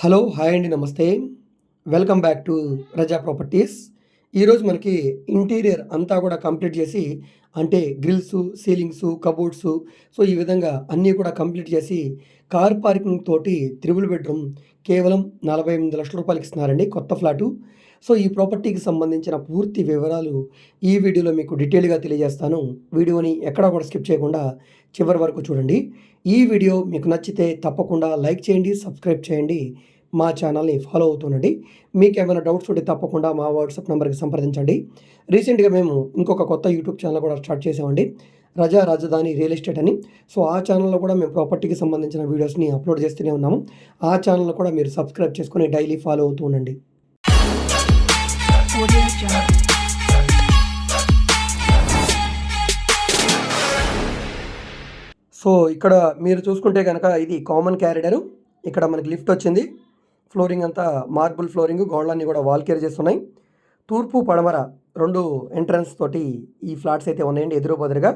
Hello hi అండి నమస్తే. Welcome back to Raza properties. ఈరోజు మనకి ఇంటీరియర్ అంతా కూడా కంప్లీట్ చేసి అంటే గ్రిల్స్ సీలింగ్స్ కబోర్డ్స్ సో ఈ విధంగా అన్నీ కూడా కంప్లీట్ చేసి కార్ పార్కింగ్ తోటి త్రిబుల్ బెడ్రూమ్ కేవలం నలభై ఎనిమిది లక్షల రూపాయలకి ఇస్తున్నారండి కొత్త ఫ్లాటు. సో ఈ ప్రాపర్టీకి సంబంధించిన పూర్తి వివరాలు ఈ వీడియోలో మీకు డీటెయిల్గా తెలియజేస్తాను. వీడియోని ఎక్కడా కూడా స్కిప్ చేయకుండా చివరి వరకు చూడండి. ఈ వీడియో మీకు నచ్చితే తప్పకుండా లైక్ చేయండి సబ్స్క్రైబ్ చేయండి మా ఛానల్ని ఫాలో అవుతుండండి మీకు ఏమైనా డౌట్స్ ఉంటే తప్పకుండా మా వాట్సాప్ నెంబర్కి సంప్రదించండి. రీసెంట్గా మేము ఇంకొక కొత్త యూట్యూబ్ ఛానల్ కూడా స్టార్ట్ చేసామండి. రజా రాజధాని రియల్ ఎస్టేట్ అని. సో ఆ ఛానల్లో కూడా మేము ప్రాపర్టీకి సంబంధించిన వీడియోస్ని అప్లోడ్ చేస్తూనే ఉన్నాము. ఆ ఛానల్ కూడా మీరు సబ్స్క్రైబ్ చేసుకుని డైలీ ఫాలో అవుతూ ఉండండి. Audio Jungle. సో ఇక్కడ మీరు చూసుకుంటే కనుక ఇది కామన్ క్యారిడర్ ఇక్కడ మనకి లిఫ్ట్ వచ్చింది. ఫ్లోరింగ్ అంతా మార్బుల్ ఫ్లోరింగ్ గోడలన్నీ కూడా వాల్ కేర్ చేస్తున్నాయి. తూర్పు పడమర రెండు ఎంట్రన్స్ తోటి ఈ ఫ్లాట్స్ అయితే ఉన్నాయండి ఎదురు బదురుగా.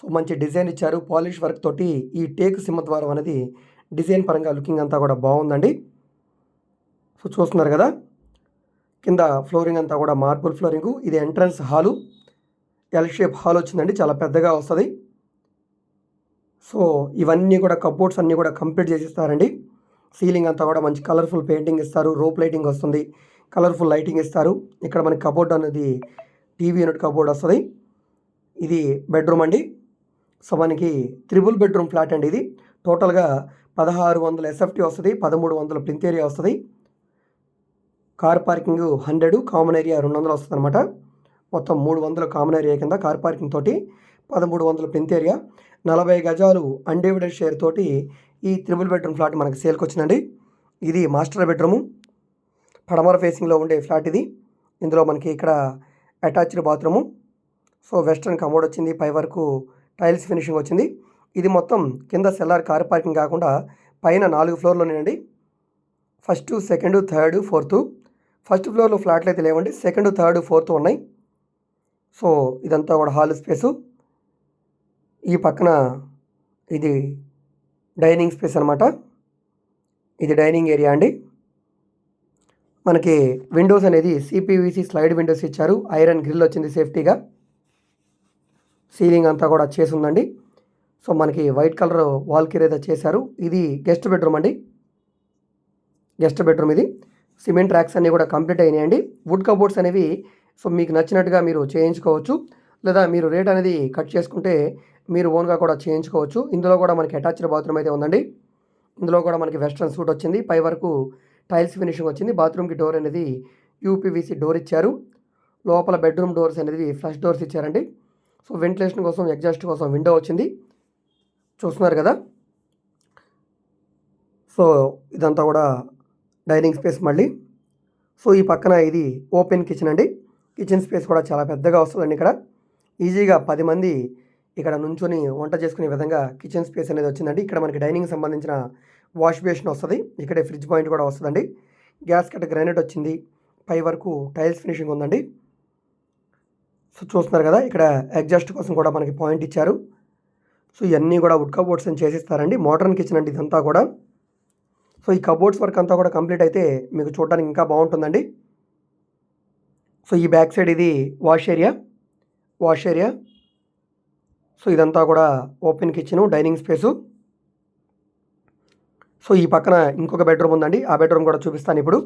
సో మంచి డిజైన్ ఇచ్చారు. పాలిష్ వర్క్ తోటి ఈ టేక్ సింహద్వారం అనేది డిజైన్ పరంగా లుకింగ్ అంతా కూడా బాగుందండి. సో చూస్తున్నారు కదా. కింద ఫ్లోరింగ్ అంతా కూడా మార్బుల్ ఫ్లోరింగ్. ఇది entrance hall. L shape hall వచ్చిందండి. చాలా పెద్దగా వస్తుంది. సో ఇవన్నీ కూడా కబోర్డ్స్ అన్నీ కూడా కంప్లీట్ చేసిస్తారండి. సీలింగ్ అంతా కూడా మంచి కలర్ఫుల్ పెయింటింగ్ ఇస్తారు. రోప్ లైటింగ్ వస్తుంది. కలర్ఫుల్ లైటింగ్ ఇస్తారు. ఇక్కడ మనకి కబోర్డ్ అనేది టీవీ యూనిట్ కబోర్డ్ వస్తుంది. ఇది బెడ్రూమ్ అండి. సో మనకి త్రిబుల్ బెడ్రూమ్ ఫ్లాట్ అండి ఇది. టోటల్గా పదహారు వందల ఎస్ఎఫ్టీ వస్తుంది. పదమూడు వందల ప్లింత్ ఏరియా వస్తుంది. Car parking hundred common area రెండు వందలు వస్తుంది అనమాట మొత్తం మూడు వందల కామన్ ఏరియా కింద కార్ పార్కింగ్ తోటి పదమూడు వందల పెంత్ ఏరియా. నలభై గజాలు అన్డివిడెడ్ షేర్ తోటి ఈ త్రిబుల్ బెడ్రూమ్ ఫ్లాట్ మనకి సేల్కి వచ్చిందండి ఇది మాస్టర్ బెడ్రూము. పడమర ఫేసింగ్లో ఉండే ఫ్లాట్ ఇది. ఇందులో మనకి ఇక్కడ attached bathroom. So western commode వచ్చింది పై వరకు టైల్స్ ఫినిషింగ్ వచ్చింది. ఇది మొత్తం కింద సెల్లార్ కార్ పార్కింగ్ కాకుండా పైన నాలుగు ఫ్లోర్లోనేనండి first second third fourth. First ఫ్లోర్లో ఫ్లాట్లు అయితే లేవండి. సెకండ్ థర్డ్ ఫోర్త్ ఉన్నాయి. సో ఇదంతా కూడా హాల్ స్పేసు. ఈ పక్కన ఇది డైనింగ్ స్పేస్ అనమాట ఇది డైనింగ్ ఏరియా అండి. మనకి విండోస్ అనేది సిపివిసి స్లైడ్ విండోస్ ఇచ్చారు. ఐరన్ గ్రిల్ వచ్చింది సేఫ్టీగా. సీలింగ్ అంతా కూడా చేసి ఉందండి. సో మనకి వైట్ కలర్ వాల్ కిర్ అయితే చేశారు ఇది గెస్ట్ బెడ్రూమ్ అండి. గెస్ట్ బెడ్రూమ్ ఇది. సిమెంట్ ర్యాక్స్ అన్నీ కూడా కంప్లీట్ అయినాయండి. వుడ్ కబోర్డ్స్ అనేవి సో మీకు నచ్చినట్టుగా మీరు చేయించుకోవచ్చు. లేదా మీరు రేట్ అనేది కట్ చేసుకుంటే మీరు ఓన్గా కూడా చేయించుకోవచ్చు. ఇందులో కూడా మనకి అటాచ్డ్ బాత్రూమ్ అయితే ఉందండి. ఇందులో కూడా మనకి వెస్ట్రన్ సూట్ వచ్చింది. పై వరకు టైల్స్ ఫినిషింగ్ వచ్చింది. బాత్రూమ్కి డోర్ అనేది యూపీవీసీ డోర్ ఇచ్చారు. లోపల బెడ్రూమ్ డోర్స్ అనేది ఫ్లష్ డోర్స్ ఇచ్చారండి. సో వెంటిలేషన్ కోసం ఎగ్జాస్ట్ కోసం విండో వచ్చింది. చూస్తున్నారు కదా? సో ఇదంతా కూడా డైనింగ్ స్పేస్ మళ్ళీ. సో ఈ పక్కన ఇది ఓపెన్ కిచెన్ అండి. కిచెన్ స్పేస్ కూడా చాలా పెద్దగా వస్తుందండి ఇక్కడ. ఈజీగా పది మంది ఇక్కడ నుంచొని వంట చేసుకునే విధంగా కిచెన్ స్పేస్ అనేది వచ్చిందండి. ఇక్కడ మనకి డైనింగ్ సంబంధించిన వాష్ బేషన్ వస్తుంది. ఇక్కడే ఫ్రిడ్జ్ పాయింట్ కూడా వస్తుందండి. గ్యాస్ కట్ గ్రానైట్ వచ్చింది. పై వరకు టైల్స్ ఫినిషింగ్ ఉందండి. సో చూస్తున్నారు కదా ఇక్కడ ఎగ్జాస్ట్ కోసం కూడా మనకి పాయింట్ ఇచ్చారు. సో ఇవన్నీ కూడా వుడ్ కబోర్డ్స్ అని చేసిస్తారండి. మోడర్న్ కిచెన్ అండి ఇదంతా కూడా. సో ఈ కబోర్డ్స్ వర్క్ అంతా కూడా కంప్లీట్ అయితే మీకు చూడడానికి ఇంకా బాగుంటుందండి. సో ఈ బ్యాక్ సైడ్ ఇది wash area. Wash area. So ఇదంతా కూడా open kitchen dining space. So ఈ పక్కన ఇంకొక బెడ్రూమ్ ఉందండి. ఆ బెడ్రూమ్ కూడా చూపిస్తాను ఇప్పుడు.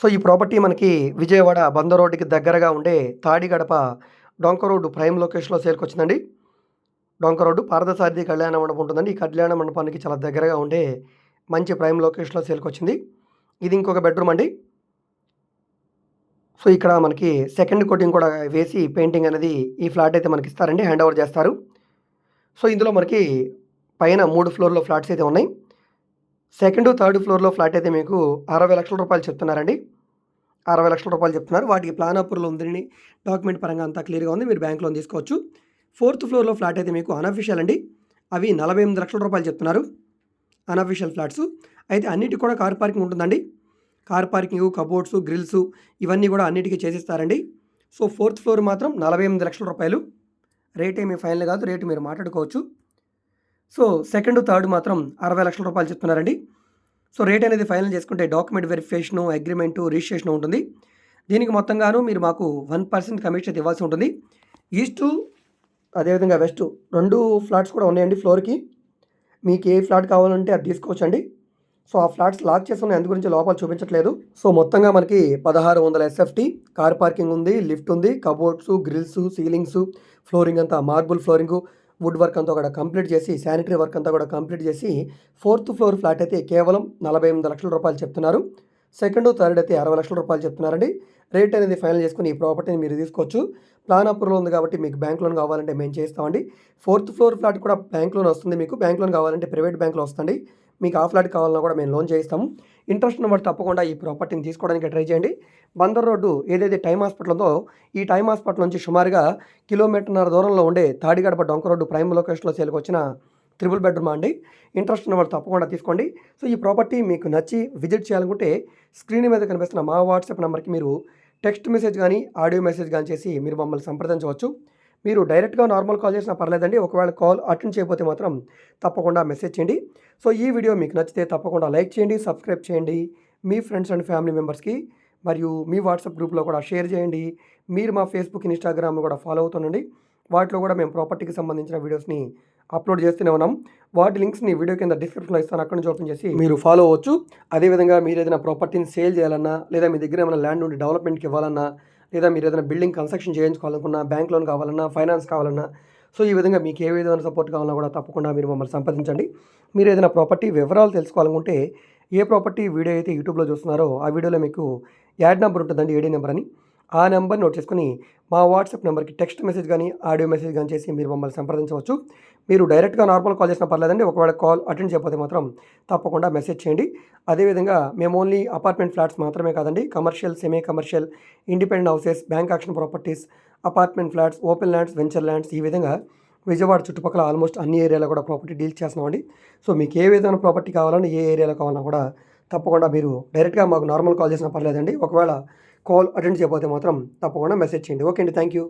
సో ఈ ప్రాపర్టీ మనకి విజయవాడ బంద రోడ్డుకి దగ్గరగా ఉండే తాడిగడప డొంక రోడ్డు ప్రైమ్ లొకేషన్లో సేల్కి వచ్చిందండి డొంక రోడ్డు పారదసారథి కళ్యాణ మండపం ఉంటుందండి. ఈ కళ్యాణ మండపానికి చాలా దగ్గరగా ఉండే మంచి ప్రైమ్ లొకేషన్లో సేల్కి వచ్చింది ఇది ఇంకొక బెడ్రూమ్ అండి. సో ఇక్కడ మనకి సెకండ్ కోటింగ్ కూడా వేసి పెయింటింగ్ అనేది ఈ ఫ్లాట్ అయితే మనకి ఇస్తారండి. హ్యాండ్ ఓవర్ చేస్తారు. సో ఇందులో మనకి పైన మూడు ఫ్లోర్లో ఫ్లాట్స్ అయితే ఉన్నాయి. సెకండ్ థర్డ్ ఫ్లోర్లో ఫ్లాట్ అయితే మీకు అరవై లక్షల రూపాయలు చెప్తున్నారండి. అరవై లక్షల రూపాయలు చెప్తున్నారు. వాటికి ప్లాన్ అప్రూవల్ ఉందని డాక్యుమెంట్ పరంగా అంతా క్లియర్గా ఉంది. మీరు బ్యాంక్ లోన్ తీసుకోవచ్చు. ఫోర్త్ ఫ్లోర్లో ఫ్లాట్ అయితే మీకు అనఫిషియల్ అండి. అవి నలభై ఎనిమిది లక్షల రూపాయలు చెప్తున్నారు. Unofficial flats. అయితే అన్నిటికి కూడా కార్ పార్కింగ్ ఉంటుందండి. కార్ పార్కింగ్ కబోర్డ్స్ గ్రిల్స్ ఇవన్నీ కూడా అన్నిటికీ చేసిస్తారండి. సో ఫోర్త్ ఫ్లోర్ మాత్రం నలభై ఎనిమిది లక్షల రూపాయలు. రేట్ ఏమీ ఫైనల్ కాదు రేటు మీరు మాట్లాడుకోవచ్చు. సో సెకండ్ థర్డ్ మాత్రం అరవై లక్షల రూపాయలు చెప్తున్నారండి. సో రేట్ అనేది ఫైనల్ చేసుకుంటే డాక్యుమెంట్ వెరిఫికేషను అగ్రిమెంటు రిజిస్ట్రేషన్ ఉంటుంది. దీనికి మొత్తంగాను మీరు మాకు వన్ పర్సెంట్ కమిషన్ అయితే ఇవ్వాల్సి ఉంటుంది. ఈస్టు అదేవిధంగా వెస్ట్ రెండు ఫ్లాట్స్ కూడా ఉన్నాయండి ఫ్లోర్కి. మీకు ఏ ఫ్లాట్ కావాలంటే అది తీసుకోవచ్చండి. సో ఆ ఫ్లాట్స్ లాక్ చేసి ఎందు అందు గురించి లోపల చూపించట్లేదు. సో మొత్తంగా మనకి పదహారు వందల ఎస్ఎఫ్టీ కార్ పార్కింగ్ ఉంది లిఫ్ట్ ఉంది కబోర్డ్స్ గ్రిల్స్ సీలింగ్స్ ఫ్లోరింగ్ అంతా మార్బుల్ ఫ్లోరింగ్ వుడ్ వర్క్ అంతా కూడా కంప్లీట్ చేసి శానిటరీ వర్క్ అంతా కూడా కంప్లీట్ చేసి ఫోర్త్ ఫ్లోర్ ఫ్లాట్ అయితే కేవలం నలభై ఎనిమిది లక్షల రూపాయలు చెప్తున్నారు. సెకండ్ థర్డ్ అయితే అరవై లక్షల రూపాయలు చెప్తున్నారండి. రేట్ అనేది ఫైనల్ చేసుకుని ఈ ప్రాపర్టీని మీరు తీసుకోవచ్చు. ప్లాన్ అప్రూవల్ ఉంది కాబట్టి మీకు బ్యాంక్ లోన్ కావాలంటే మేము చేస్తామండి. ఫోర్త్ ఫ్లోర్ ఫ్లాట్ కూడా బ్యాంక్ లోన్ వస్తుంది మీకు. బ్యాంక్ లోన్ కావాలంటే ప్రైవేట్ బ్యాంక్లో వస్తుంది. మీకు ఆ ఫ్లాట్ కావాలన్నా కూడా మేము లోన్ చేయిస్తాము. ఇంట్రెస్ట్ నెంబర్ తప్పకుండా ఈ ప్రాపర్టీని తీసుకోవడానికి ట్రై చేయండి. బందర్ రోడ్డు ఏదైతే టైమ్ హాస్పిటల్ ఉందో ఈ టైమ్ హాస్పిటల్ నుంచి సుమారుగా కిలోమీటర్న్నర దూరంలో ఉండే తాడిగడప డొంక రోడ్డు ప్రైమ్ లొకేషన్లో సేల్కి త్రిబుల్ బెడ్రూమ్ అండి. ఇంట్రెస్ట్ ఉన్న వాళ్ళు తప్పకుండా తీసుకోండి. సో ఈ ప్రాపర్టీ మీకు నచ్చి విజిట్ చేయాలనుకుంటే స్క్రీన్ మీద కనిపిస్తున్న మా వాట్సాప్ నెంబర్కి మీరు టెక్స్ట్ మెసేజ్ కానీ ఆడియో మెసేజ్ కానీ చేసి మీరు మమ్మల్ని సంప్రదించవచ్చు. మీరు డైరెక్ట్గా నార్మల్ కాల్ చేసినా పర్లేదండి. ఒకవేళ కాల్ అటెండ్ చేయకపోతే మాత్రం తప్పకుండా మెసేజ్ చేయండి. సో ఈ వీడియో మీకు నచ్చితే తప్పకుండా లైక్ చేయండి సబ్స్క్రైబ్ చేయండి. మీ ఫ్రెండ్స్ అండ్ ఫ్యామిలీ మెంబర్స్కి మరియు మీ వాట్సాప్ గ్రూప్లో కూడా షేర్ చేయండి. మీరు మా ఫేస్బుక్ ఇన్స్టాగ్రామ్ కూడా ఫాలో అవుతుండండి. వాటిలో కూడా మేము ప్రాపర్టీకి సంబంధించిన వీడియోస్ని అప్లోడ్ చేస్తూనే ఉన్నాం. వాటి లింక్స్ని వీడియో కింద డిస్క్రిప్షన్లో ఇస్తాను. అక్కడ నుంచి ఓపెన్ చేసి మీరు ఫాలో అవ్వచ్చు. అదేవిధంగా మీరు ఏదైనా ప్రాపర్టీని సేల్ చేయాలన్నా లేదా మీ దగ్గర ఏమైనా ల్యాండ్ నుండి డెవలప్మెంట్కి ఇవ్వాలన్నా లేదా మీరు ఏదైనా బిల్డింగ్ కన్స్ట్రక్షన్ చేయించుకోవాలనుకున్నా బ్యాంక్ లోన్ కావాలన్నా ఫైనాన్స్ కావాలన్నా సో ఈ విధంగా మీకు ఏ విధమైన సపోర్ట్ కావాలన్నా కూడా తప్పకుండా మీరు మమ్మల్ని సంప్రదించండి. మీరు ఏదైనా ప్రాపర్టీ వివరాలు తెలుసుకోవాలనుకుంటే ఏ ప్రాపర్టీ వీడియో అయితే యూట్యూబ్లో చూస్తున్నారో ఆ వీడియోలో మీకు యాడ్ నెంబర్ ఉంటుందండి ఏడీ నెంబర్ అని. ఆ నెంబర్ నోట్ చేసుకుని మా వాట్సాప్ నెంబర్కి టెక్స్ట్ మెసేజ్ కానీ ఆడియో మెసేజ్ కానీ చేసి మీరు మమ్మల్ని సంప్రదించవచ్చు. మీరు డైరెక్ట్గా నార్మల్ కాల్ చేసినా పర్లేదండి. ఒకవేళ కాల్ అటెండ్ చేయకపోతే మాత్రం తప్పకుండా మెసేజ్ చేయండి. అదేవిధంగా మేము ఓన్లీ అపార్ట్మెంట్ ఫ్లాట్స్ మాత్రమే కాదండి commercial semi commercial independent houses bank auction properties apartment flats open lands venture lands ఈ విధంగా విజయవాడ చుట్టుపక్కల ఆల్మోస్ట్ అన్ని ఏరియాలో కూడా ప్రాపర్టీ డీల్ చేస్తున్నామండి. సో మీకు ఏ విధమైన ప్రాపర్టీ కావాలన్నా ఏ ఏరియాలో కావాలన్నా కూడా తప్పకుండా మీరు డైరెక్ట్గా మాకు నార్మల్ కాల్ చేసినా పర్లేదండి. ఒకవేళ కాల్ అటెండ్ చేయకపోతే మాత్రం తప్పకుండా మెసేజ్ చేయండి. ఓకే అండి. Thank you